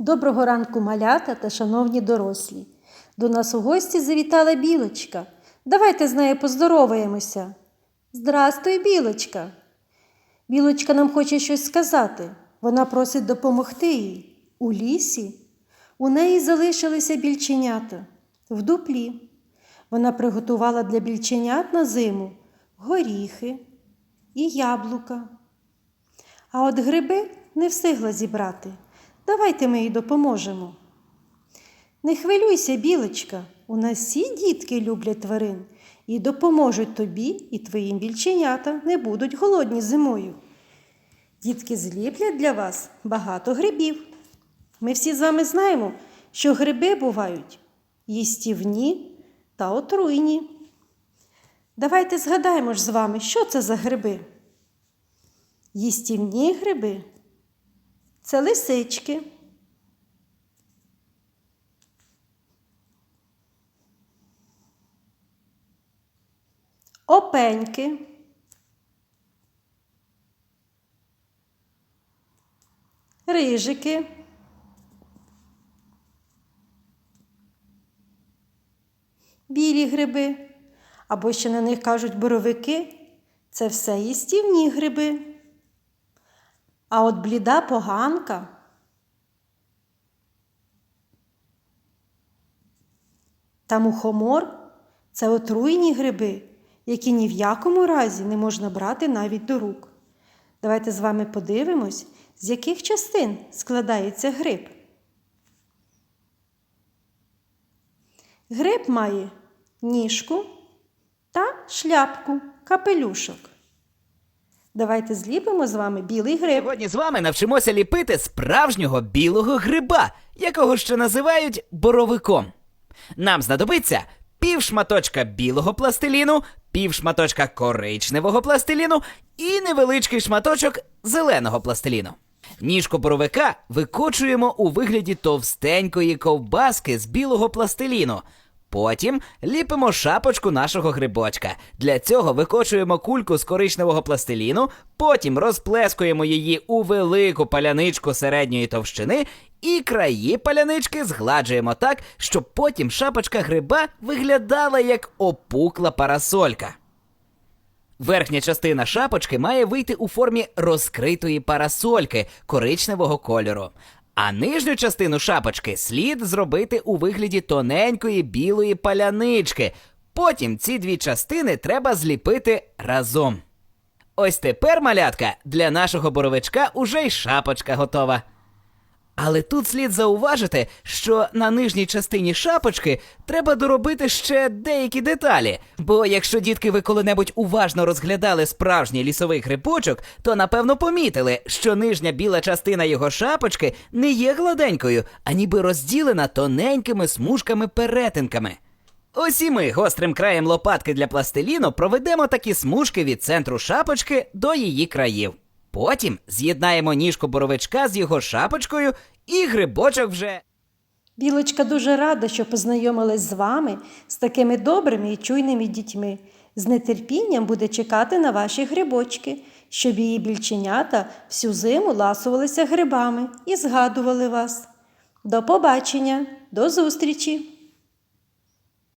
Доброго ранку, малята та шановні дорослі. До нас у гості завітала білочка. Давайте з нею поздороваємося. Здрастуй, білочка. Білочка нам хоче щось сказати. Вона просить допомогти їй. У лісі у неї залишилися більченята в дуплі. Вона приготувала для більченят на зиму горіхи і яблука. А от гриби не встигла зібрати. Давайте ми їй допоможемо. Не хвилюйся, білочка, у нас всі дітки люблять тварин і допоможуть тобі і твоїм більченятам не будуть голодні зимою. Дітки зліплять для вас багато грибів. Ми всі з вами знаємо, що гриби бувають їстівні та отруйні. Давайте згадаємо ж з вами, що це за гриби. Їстівні гриби це лисички. Опеньки. Рижики. Білі гриби, або ще на них кажуть боровики, це все їстівні гриби. А от бліда поганка та мухомор це отруйні гриби, які ні в якому разі не можна брати навіть до рук. Давайте з вами подивимось, з яких частин складається гриб. Гриб має ніжку та шляпку, капелюшок. Давайте зліпимо з вами білий гриб. Сьогодні з вами навчимося ліпити справжнього білого гриба, якого ще називають боровиком. Нам знадобиться пів шматочка білого пластиліну, пів шматочка коричневого пластиліну і невеличкий шматочок зеленого пластиліну. Ніжку боровика викочуємо у вигляді товстенької ковбаски з білого пластиліну. Потім ліпимо шапочку нашого грибочка. Для цього викочуємо кульку з коричневого пластиліну, потім розплескуємо її у велику паляничку середньої товщини і краї палянички згладжуємо так, щоб потім шапочка гриба виглядала як опукла парасолька. Верхня частина шапочки має вийти у формі розкритої парасольки коричневого кольору. А нижню частину шапочки слід зробити у вигляді тоненької білої палянички. Потім ці дві частини треба зліпити разом. Ось тепер, малятка, для нашого боровичка уже й шапочка готова. Але тут слід зауважити, що на нижній частині шапочки треба доробити ще деякі деталі. Бо якщо дітки ви коли-небудь уважно розглядали справжній лісовий грибочок, то напевно помітили, що нижня біла частина його шапочки не є гладенькою, а ніби розділена тоненькими смужками-перетинками. Ось і ми гострим краєм лопатки для пластиліну проведемо такі смужки від центру шапочки до її країв. Потім з'єднаємо ніжку боровичка з його шапочкою, і грибочок вже. Білочка дуже рада, що познайомилась з вами з такими добрими і чуйними дітьми. З нетерпінням буде чекати на ваші грибочки, щоб її більченята всю зиму ласувалися грибами і згадували вас. До побачення, до зустрічі!